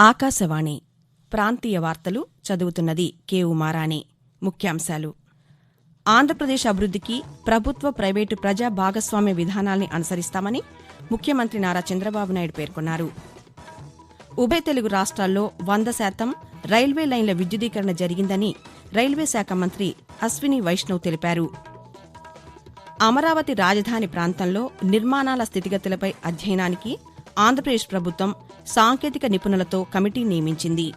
ఆకాశవాణి. ప్రాంతీయ వార్తలు చదువుతున్నది కే. ఉమారాణి. ముఖ్యాంశాలు. ఆంధ్రప్రదేశ్ అభివృద్ధికి ప్రభుత్వ ప్రైవేటు ప్రజా భాగస్వామ్య విధానాల్ని అనుసరిస్తామని ముఖ్యమంత్రి నారా చంద్రబాబు నాయుడు పేర్కొన్నారు. ఉభయ తెలుగు రాష్ట్రాల్లో వంద శాతం రైల్వే లైన్ల విద్యుదీకరణ జరిగిందని రైల్వే శాఖ మంత్రి అశ్విని వైష్ణవ్ తెలిపారు. అమరావతి రాజధాని ప్రాంతంలో నిర్మాణాల స్థితిగతులపై అధ్యయనానికి ఆంధ్రప్రదేశ్ ప్రభుత్వం సాంకేతిక నిపుణులతో కమిటీ నియమించింది.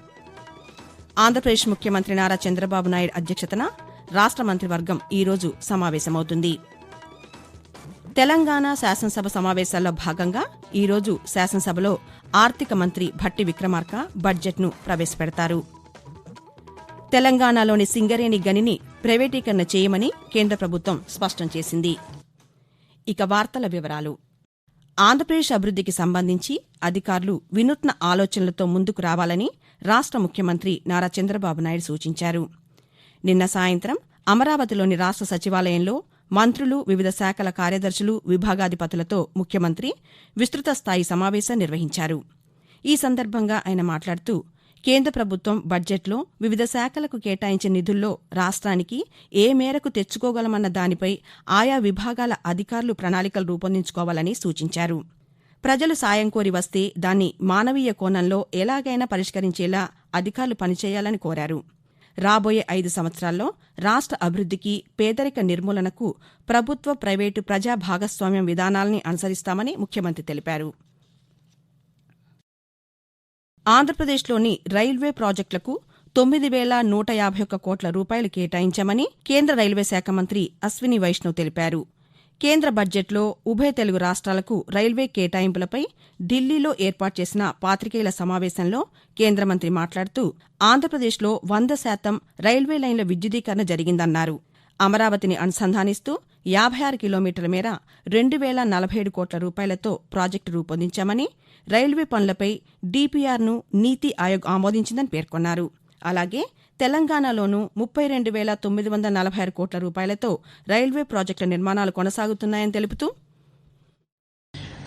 ఆంధ్రప్రదేశ్ ముఖ్యమంత్రి నారా చంద్రబాబు నాయుడు అధ్యక్షతన రాష్ట మంత్రివర్గం ఈరోజు సమావేశమవుతుంది. తెలంగాణ శాసనసభ సమావేశాల్లో భాగంగా ఈరోజు శాసనసభలో ఆర్థిక మంత్రి భట్టి విక్రమార్క బడ్జెట్ను ప్రవేశపెడతారు. తెలంగాణలోని సింగరేణి గనిని ప్రైవేటీకరణ చేయమని కేంద్ర ప్రభుత్వం స్పష్టం చేసింది. ఇక వార్తల వివరాలు. ఆంధ్రప్రదేశ్ అభివృద్ధికి సంబంధించి అధికారులు వినూత్న ఆలోచనలతో ముందుకు రావాలని రాష్ట ముఖ్యమంత్రి నారా చంద్రబాబు నాయుడు సూచించారు. నిన్న సాయంత్రం అమరావతిలోని రాష్ట సచివాలయంలో మంత్రులు వివిధ శాఖల కార్యదర్శులు విభాగాధిపతులతో ముఖ్యమంత్రి విస్తృత స్థాయి సమావేశం నిర్వహించారు. ఈ సందర్భంగా ఆయన మాట్లాడుతూ కేంద్ర ప్రభుత్వం బడ్జెట్లో వివిధ శాఖలకు కేటాయించిన నిధుల్లో రాష్ట్రానికి ఏ మేరకు తెచ్చుకోగలమన్న దానిపై ఆయా విభాగాల అధికారులు ప్రణాళికలు రూపొందించుకోవాలని సూచించారు. ప్రజలు సాయం కోరి వస్తే దాన్ని మానవీయ కోణంలో ఎలాగైనా పరిష్కరించేలా అధికారులు పనిచేయాలని కోరారు. రాబోయే ఐదు సంవత్సరాల్లో రాష్ట్ర అభివృద్ధికి పేదరిక నిర్మూలనకు ప్రభుత్వ ప్రైవేటు ప్రజా భాగస్వామ్యం విధానాల్ని అనుసరిస్తామని ముఖ్యమంత్రి తెలిపారు. ఆంధ్రప్రదేశ్లోని రైల్వే ప్రాజెక్టులకు తొమ్మిది వేల నూట యాభై ఒక్క కోట్ల రూపాయలు కేటాయించామని కేంద్ర రైల్వే శాఖ మంత్రి అశ్విని వైష్ణవ్ తెలిపారు. కేంద్ర బడ్జెట్లో ఉభయ తెలుగు రాష్ట్రాలకు రైల్వే కేటాయింపులపై ఢిల్లీలో ఏర్పాటు చేసిన పాతికేయుల సమావేశంలో కేంద్ర మంత్రి మాట్లాడుతూ ఆంధ్రప్రదేశ్లో వంద శాతం రైల్వే లైన్ల విద్యుదీకరణ జరిగిందన్నారు. అమరావతిని అనుసంధానిస్తూ యాభై ఆరు కిలోమీటర్ల మేర రెండు వేల నలభై ఏడు కోట్ల రూపాయలతో ప్రాజెక్టు రూపొందించామని రైల్వే పనులపై డీపీఆర్ను నీతి ఆయోగ్ ఆమోదించిందని పేర్కొన్నారు. అలాగే తెలంగాణలోనూ ముప్పై రెండు వేల తొమ్మిది వందల నలభై ఆరు కోట్ల రూపాయలతో రైల్వే ప్రాజెక్టుల నిర్మాణాలు కొనసాగుతున్నాయని తెలుపుతూ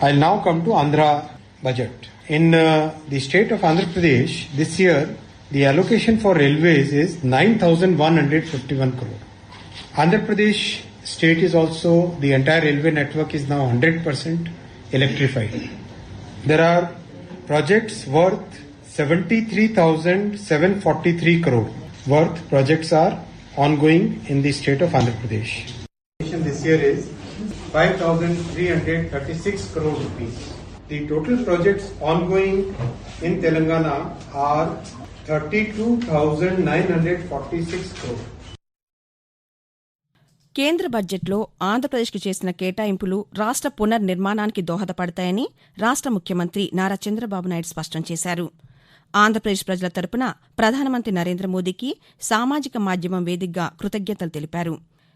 I now come to Andhra budget in the state of Andhra Pradesh this year the allocation for railways is nine thousand one hundred fifty one crore Andhra Pradesh state is also the entire railway network is now hundred percent electrified There are projects worth 73,743 crore worth projects are ongoing in the state of Andhra Pradesh. This year is 5,336 crore rupees. The total projects ongoing in Telangana are 32,946 crore. కేంద్ర బడ్జెట్లో ఆంధ్రప్రదేశ్కు చేసిన కేటాయింపులు రాష్ట్ర పునర్నిర్మాణానికి దోహదపడతాయని రాష్ట్ర ముఖ్యమంత్రి నారా చంద్రబాబు నాయుడు స్పష్టం చేశారు. ఆంధ్రప్రదేశ్ ప్రజల తరపున ప్రధానమంత్రి నరేంద్ర మోదీకి సామాజిక మాధ్యమం వేదికగా కృతజ్ఞతలు తెలిపారు.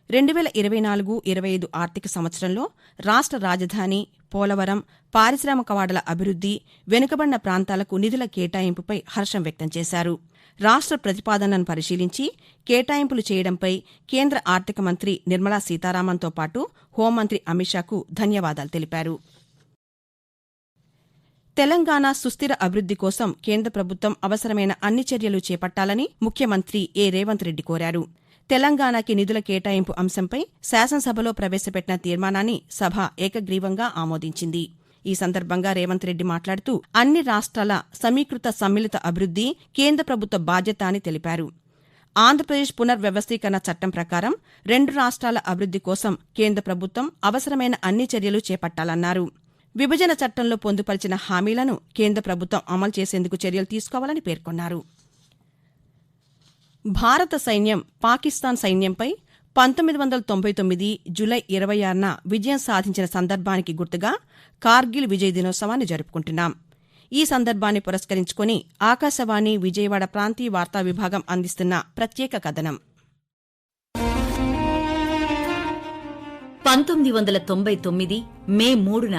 రెండు వేల ఇరవై నాలుగు ఇరవై ఐదు ఆర్థిక సంవత్సరంలో రాష్ట్ర రాజధాని పోలవరం పారిశ్రామిక వాడల అభివృద్ది వెనుకబడిన ప్రాంతాలకు నిధుల కేటాయింపుపై హర్షం వ్యక్తం చేశారు. రాష్ట్ర ప్రతిపాదనను పరిశీలించి కేటాయింపులు చేయడంపై కేంద్ర ఆర్థిక మంత్రి నిర్మలా సీతారామన్తో పాటు హోంమంత్రి అమిత్ షాకు ధన్యవాదాలు తెలిపారు. తెలంగాణ సుస్థిర అభివృద్ది కోసం కేంద్ర ప్రభుత్వం అవసరమైన అన్ని చర్యలు చేపట్టాలని ముఖ్యమంత్రి ఏ రేవంత్ రెడ్డి కోరారు. తెలంగాణకి నిధుల కేటాయింపు అంశంపై శాసనసభలో ప్రవేశపెట్టిన తీర్మానాన్ని సభ ఏకగ్రీవంగా ఆమోదించింది. ఈ సందర్భంగా రేవంత్ రెడ్డి మాట్లాడుతూ అన్ని రాష్ట్రాల సమీకృత సమ్మిళిత అభివృద్ది కేంద్ర ప్రభుత్వ బాధ్యత అని తెలిపారు. ఆంధ్రప్రదేశ్ పునర్వ్యవస్థీకరణ చట్టం ప్రకారం రెండు రాష్ట్రాల అభివృద్ది కోసం కేంద్ర ప్రభుత్వం అవసరమైన అన్ని చర్యలు చేపట్టాలన్నారు. విభజన చట్టంలో పొందుపరిచిన హామీలను కేంద్ర ప్రభుత్వం అమలు చేసేందుకు చర్యలు తీసుకోవాలని పేర్కొన్నారు. భారత సైన్యం పాకిస్తాన్ సైన్యంపై పంతొమ్మిది వందల తొంభై తొమ్మిది జులై ఇరవై ఆరున విజయం సాధించిన సందర్భానికి గుర్తుగా కార్గిల్ విజయ్ దినోత్సవాన్ని జరుపుకుంటున్నాం. ఈ సందర్భాన్ని పురస్కరించుకుని ఆకాశవాణి విజయవాడ ప్రాంతీయ వార్తా విభాగం అందిస్తున్న ప్రత్యేక కథనం. పంతొమ్మిది వందల తొంభై తొమ్మిది మే మూడున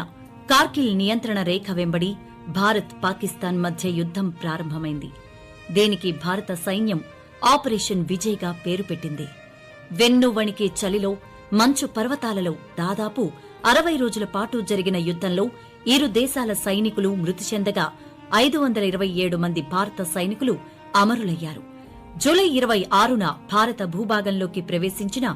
కార్గిల్ నియంత్రణ రేఖ వెంబడి భారత్ పాకిస్తాన్ మధ్య యుద్దం ప్రారంభమైంది. దేనికి భారత సైన్యం ఆపరేషన్ విజయ్గా పేరు పెట్టింది? వెన్ను వణికే చలిలో మంచు పర్వతాలలో దాదాపు అరవై రోజుల పాటు జరిగిన యుద్దంలో ఇరు దేశాల సైనికులు మృతి చెందగా ఐదు వందల ఇరవై ఏడు మంది భారత సైనికులు అమరులయ్యారు. జూలై ఇరవై ఆరున భారత భూభాగంలోకి ప్రవేశించిన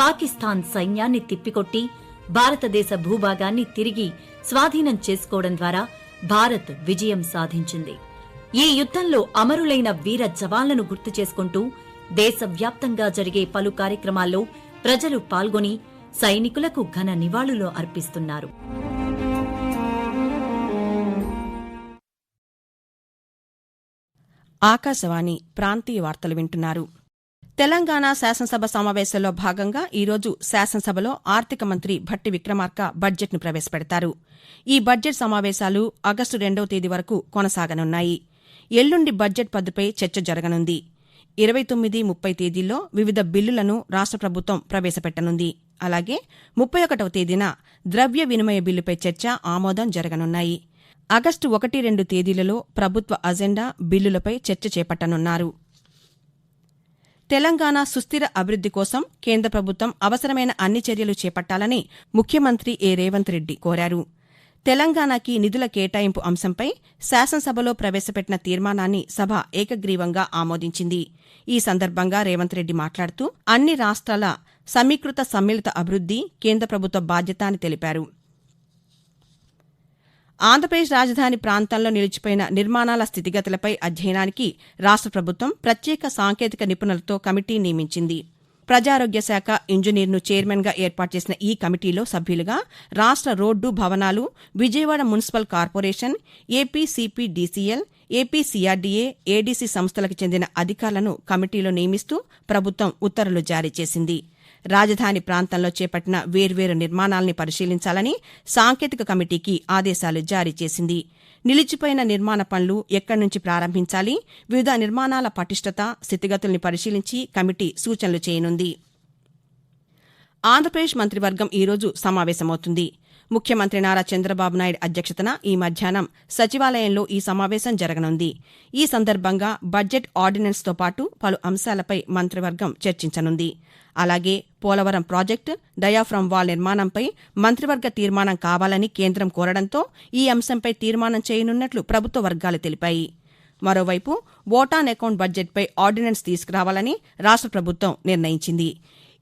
పాకిస్తాన్ సైన్యాన్ని తిప్పికొట్టి భారతదేశ భూభాగాన్ని తిరిగి స్వాధీనం చేసుకోవడం ద్వారా భారత్ విజయం సాధించింది. ఈ యుద్దంలో అమరులైన వీర జవాన్లను గుర్తు చేసుకుంటూ దేశవ్యాప్తంగా జరిగే పలు కార్యక్రమాల్లో ప్రజలు పాల్గొని సైనికులకు ఘన నివాళులు అర్పిస్తున్నారు. ఆకాశవాణి ప్రాంతీయ వార్తలు వింటున్నారు. తెలంగాణ శాసనసభ సమావేశంలో భాగంగా ఈరోజు శాసనసభలో ఆర్థిక మంత్రి భట్టి విక్రమార్క బడ్జెట్ను ప్రవేశపెడతారు. ఈ బడ్జెట్ సమావేశాలు ఆగస్టు రెండవ తేదీ వరకు కొనసాగనున్నాయి. ఎల్లుండి బడ్జెట్ పద్దుపై చర్చ జరగనుంది. ఇరవై తొమ్మిది ముప్పై తేదీల్లో వివిధ బిల్లులను రాష్ట ప్రభుత్వం ప్రవేశపెట్టనుంది. అలాగే ముప్పై ఒకటవ తేదీన ద్రవ్య వినిమయ బిల్లుపై చర్చ ఆమోదం జరగనున్నాయి. ఆగస్టు ఒకటి రెండు తేదీలలో ప్రభుత్వ అజెండా బిల్లులపై చర్చ చేపట్టనున్నారు. తెలంగాణ సుస్థిర అభివృద్ది కోసం కేంద్ర ప్రభుత్వం అవసరమైన అన్ని చర్యలు చేపట్టాలని ముఖ్యమంత్రి ఏ. రేవంత్ రెడ్డి కోరారు. తెలంగాణకి నిధుల కేటాయింపు అంశంపై శాసనసభలో ప్రవేశపెట్టిన తీర్మానాన్ని సభ ఏకగ్రీవంగా ఆమోదించింది. ఈ సందర్భంగా రేవంత్ రెడ్డి మాట్లాడుతూ అన్ని రాష్ట్రాల సమీకృత సమ్మిళిత అభివృద్ది కేంద్ర ప్రభుత్వ బాధ్యత అని తెలిపారు. ఆంధ్రప్రదేశ్ రాజధాని ప్రాంతంలో నిలిచిపోయిన నిర్మాణాల స్థితిగతులపై అధ్యయనానికి రాష్ట ప్రభుత్వం ప్రత్యేక సాంకేతిక నిపుణులతో కమిటీ నియమించింది. ప్రజారోగ్య శాఖ ఇంజనీర్ను చైర్మన్గా ఏర్పాటు చేసిన ఈ కమిటీలో సభ్యులుగా రాష్ట రోడ్డు భవనాలు Vijayawada municipal corporation APCPDCL APCRDA ADC సంస్థలకు చెందిన అధికారులను కమిటీలో నియమిస్తూ ప్రభుత్వం ఉత్తర్వులు జారీ చేసింది. రాజధాని ప్రాంతంలో చేపట్టిన వేర్వేరు నిర్మాణాల్ని పరిశీలించాలని సాంకేతిక కమిటీకి ఆదేశాలు జారీ చేసింది. నిలిచిపోయిన నిర్మాణ పనులు ఎక్కడి నుంచి ప్రారంభించాలి? వివిధ నిర్మాణాల పటిష్టత స్థితిగతుల్ని పరిశీలించి కమిటీ సూచనలు చేయనుంది. ఆంధ్రప్రదేశ్ మంత్రివర్గం ఈరోజు సమావేశమవుతుంది. ముఖ్యమంత్రి నారా చంద్రబాబు నాయుడు అధ్యక్షతన ఈ మధ్యాహ్నం సచివాలయంలో ఈ సమావేశం జరగనుంది. ఈ సందర్భంగా బడ్జెట్ ఆర్డినెన్స్తో పాటు పలు అంశాలపై మంత్రివర్గం చర్చించనుంది. అలాగే పోలవరం ప్రాజెక్టు డయాఫ్రమ్ వాల్ నిర్మాణంపై మంత్రివర్గ తీర్మానం కావాలని కేంద్రం కోరడంతో ఈ అంశంపై తీర్మానం చేయనున్నట్లు ప్రభుత్వ వర్గాలు తెలిపాయి. మరోవైపు ఓటాన్ అకౌంట్ బడ్జెట్పై ఆర్డినెన్స్ తీసుకురావాలని రాష్ట ప్రభుత్వం నిర్ణయించింది.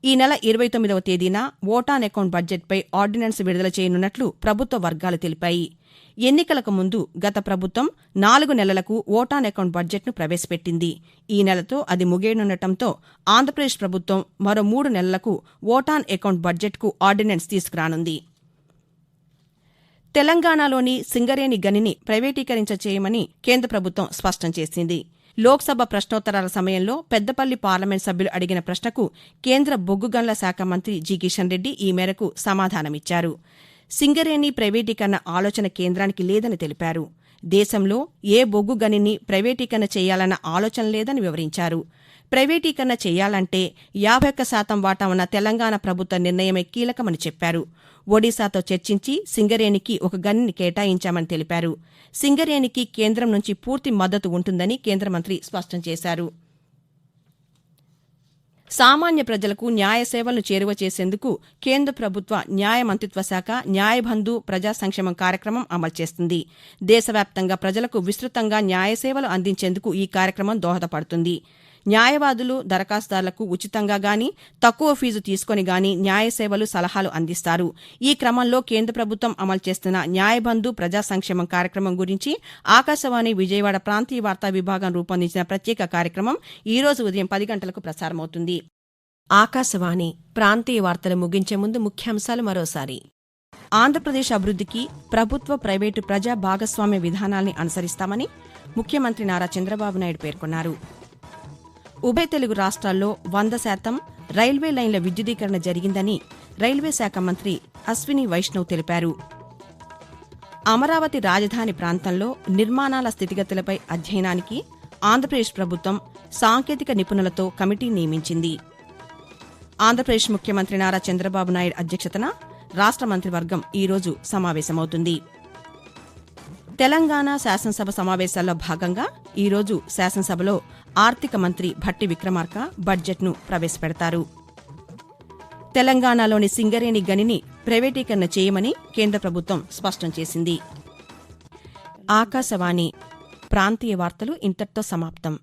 ఈ నెల ఇరవై తొమ్మిదవ తేదీన ఓటాన్ అకౌంట్ బడ్జెట్పై ఆర్డినెన్స్ విడుదల చేయనున్నట్లు ప్రభుత్వ వర్గాలు తెలిపాయి. ఎన్నికలకు ముందు గత ప్రభుత్వం నాలుగు నెలలకు ఓటాన్ అకౌంట్ బడ్జెట్ను ప్రవేశపెట్టింది. ఈ నెలతో అది ముగియనుండటంతో ఆంధ్రప్రదేశ్ ప్రభుత్వం మరో మూడు నెలలకు ఓటాన్ అకౌంట్ బడ్జెట్కు ఆర్డినెన్స్ తీసుకురానుంది. తెలంగాణలోని సింగరేణి గనిని ప్రైవేటీకరించ చేయమని కేంద్ర ప్రభుత్వం స్పష్టం చేసింది. లోక్సభ ప్రశ్నోత్తరాల సమయంలో పెద్దపల్లి పార్లమెంట్ సభ్యులు అడిగిన ప్రశ్నకు కేంద్ర బొగ్గుగన్ల శాఖ మంత్రి జి కిషన్ రెడ్డి ఈ మేరకు సమాధానమిచ్చారు. సింగరేణి ప్రైవేటీకరణ ఆలోచన కేంద్రానికి లేదని తెలిపారు. దేశంలో ఏ బొగ్గు గనిని ప్రైవేటీకరణ చేయాలన్న ఆలోచన లేదని వివరించారు. ప్రైవేటీకరణ చేయాలంటే యాభై ఒక్క శాతం వాటా ఉన్న తెలంగాణ ప్రభుత్వ నిర్ణయమే కీలకమని చెప్పారు. ఒడిశాతో చర్చించి సింగరేణికి ఒక గనిని కేటాయించామని తెలిపారు. సింగరేణికి కేంద్రం నుంచి పూర్తి మద్దతు ఉంటుందని కేంద్ర మంత్రి స్పష్టం చేశారు. సామాన్య ప్రజలకు న్యాయ సేవలను చేరువ చేసేందుకు కేంద్ర ప్రభుత్వ న్యాయ మంత్రిత్వ శాఖ న్యాయబంధు ప్రజా సంక్షేమం కార్యక్రమం అమలు చేస్తుంది. దేశవ్యాప్తంగా ప్రజలకు విస్తృతంగా న్యాయ సేవలు అందించేందుకు ఈ కార్యక్రమం దోహదపడుతుంది. న్యాయవాదులు దరఖాస్తుదారులకు ఉచితంగా గాని తక్కువ ఫీజు తీసుకొని గాని న్యాయ సేవలు సలహాలు అందిస్తారు. ఈ క్రమంలో కేంద్ర ప్రభుత్వం అమలు చేస్తున్న న్యాయబంధు ప్రజా సంక్షేమం కార్యక్రమం గురించి ఆకాశవాణి విజయవాడ ప్రాంతీయ వార్తా విభాగం రూపొందించిన ప్రత్యేక కార్యక్రమం ఈ రోజు ఉదయం పది గంటలకు ప్రసారమవుతుంది. ఆకాశవాణి ప్రాంతీయ వార్తలు ముగించే ముందు ముఖ్యాంశాలు మరోసారి. ఆంధ్రప్రదేశ్ అభివృద్ధికి ప్రభుత్వ ప్రైవేటు ప్రజా భాగస్వామ్య విధానాల్ని అనుసరిస్తామని ముఖ్యమంత్రి నారా చంద్రబాబు నాయుడు పేర్కొన్నారు. ఉభయ తెలుగు రాష్ట్రాల్లో వంద శాతం రైల్వే లైన్ల విద్యుదీకరణ జరిగిందని రైల్వే శాఖ మంత్రి అశ్విని వైష్ణవ్ తెలిపారు. అమరావతి రాజధాని ప్రాంతంలో నిర్మాణాల స్థితిగతులపై అధ్యయనానికి ఆంధ్రప్రదేశ్ ప్రభుత్వం సాంకేతిక నిపుణులతో కమిటీ నియమించింది. ఆంధ్రప్రదేశ్ ముఖ్యమంత్రి నారా చంద్రబాబు నాయుడు అధ్యక్షతన రాష్ట మంత్రివర్గం ఈరోజు సమావేశమవుతుంది. తెలంగాణ శాసనసభ సమావేశాల్లో భాగంగా ఈరోజు శాసనసభలో ఆర్థిక మంత్రి భట్టి విక్రమార్క బడ్జెట్ను ప్రవేశపెడతారు. తెలంగాణలోని సింగరేణి గనిని ప్రైవేటీకరణ చేయమని కేంద్ర ప్రభుత్వం స్పష్టం చేసింది. ఆకాశవాణి ప్రాంతీయ వార్తలు ఇంతటితో సమాప్తం.